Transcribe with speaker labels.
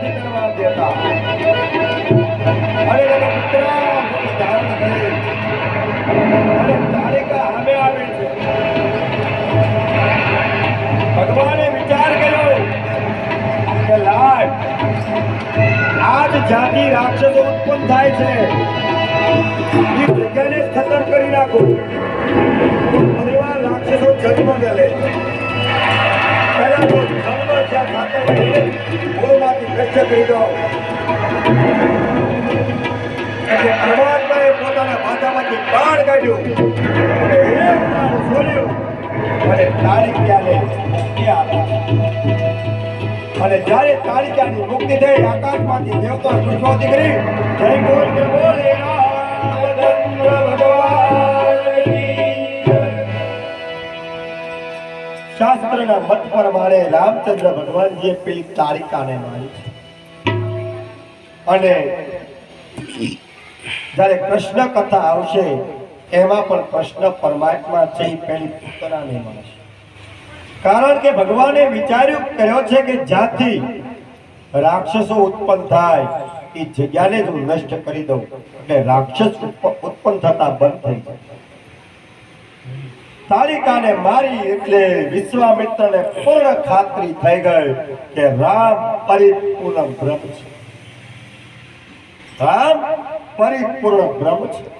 Speaker 1: નથી કરવા દેતા. અરે પુત્ર ધારણ કરી અને તારિકા સામે આવે છે. ભગવાને વિચાર કર્યો કે લાય આજ જાતિ રાક્ષસો ઉત્પન્ન થાય છે. એ જગ્યાને ખતમ કરી નાખો. પરિવાર રાક્ષસો જન્મ લે. મૂળમાંથી નષ્ટ કરી દો એટલે પરમાત્માએ પોતાના માથામાંથી બાણ અને તારીખ્યાને અને જ્યારે મુક્તિ થઈ, આકાશમાંથી દેવતા પુષ્પાવતી કરી. જય બોલ જય બોલ શાસ્ત્રના મત પ્રમાણે રામચંદ્ર ભગવાનજીએ પેલી તારિકાને મારી છે. અને જ્યારે કૃષ્ણ કથા આવશે, એમાં પણ કૃષ્ણ પરમાત્મા છે એ પેલી પુતળાને મળશે કારણ કે ભગવાને વિચાર્યું, કર્યો છે કે જ્યાંથી રાક્ષસો ઉત્પન્ન થાય, એ જગ્યાને જ હું નષ્ટ કરી દઉં. એટલે રાક્ષસ ઉત્પન્ન થતા બંધ થઈ જાય. તારિકાને મારી એટલે વિશ્વામિત્રને પૂર્ણ ખાતરી થઈ ગઈ કે રામ પરિપૂર્ણ બ્રહ્મ છે. રામ પરિપૂર્ણ બ્રહ્મ છે.